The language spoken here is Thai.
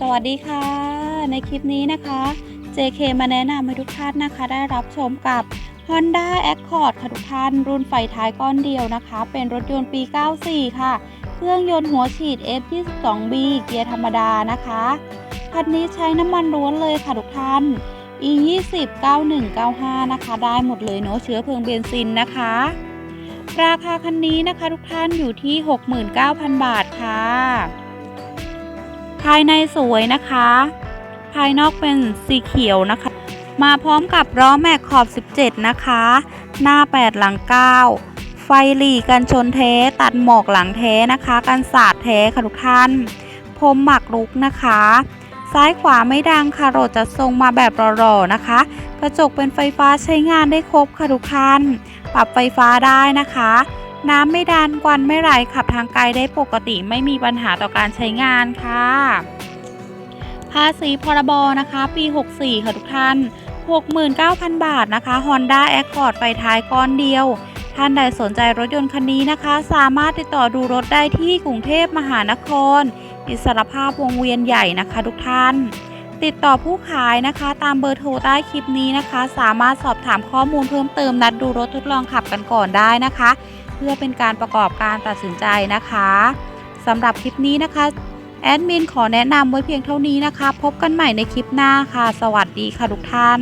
สวัสดีค่ะ ในคลิปนี้นะคะ JK มาแนะนำให้ทุกท่านนะคะ ได้รับชมกับ Honda Accord ค่ะทุกท่าน รุ่นไฟท้ายก้อนเดียวนะคะ เป็นรถยนต์ปี 94 ค่ะ เครื่องยนต์หัวฉีด F22B เกียร์ธรรมดานะคะคันนี้ใช้น้ำมันล้วนเลยค่ะทุกท่าน E20 9195 นะคะ ได้หมดเลยเนาะเชื้อเพลิงเบนซินนะคะ ราคาคันนี้นะคะทุกท่านอยู่ที่ 69,000 บาทค่ะ ภายในสวยนะคะ ภายนอกเป็นสีเขียวนะคะ มาพร้อมกับล้อแม็กขอบ 17 นะคะ หน้า 8 หลัง 9 ไฟหลีกันชนเทตัดหมอกหลังเทนะคะ กันสาดเทค่ะทุกท่านพรมหมักลุกนะคะ ซ้ายขวาไม่ดังค่ะรถจะทรงมาแบบหล่อๆนะคะ กระจกเป็นไฟฟ้าใช้งานได้ครบค่ะทุกท่าน ปรับไฟฟ้าได้นะคะ น้ำไม่ดันควันไม่ไหลขับทางไกลได้ปกติไม่มีปัญหาต่อการใช้งานค่ะ ภาษีพรบนะคะ ปี 64 ค่ะทุกท่าน 69,000 บาทนะคะ Honda Accord ไฟท้ายก้อนเดียว ท่านใดสนใจรถยนต์คันนี้นะคะ สามารถติดต่อดูรถได้ที่กรุงเทพมหานคร อิสรภาพวงเวียนใหญ่นะคะทุกท่านติดต่อผู้ขายนะคะตามเบอร์โทรใต้คลิปนี้นะคะ สามารถสอบถามข้อมูลเพิ่มเติมนัดดูรถทดลองขับกันก่อนได้นะคะ เพื่อเป็นการประกอบการตัดสินใจนะคะสำหรับคลิปนี้นะคะแอดมินขอแนะนำไว้เพียงเท่านี้นะคะ พบกันใหม่ในคลิปหน้าค่ะ สวัสดีค่ะทุกท่าน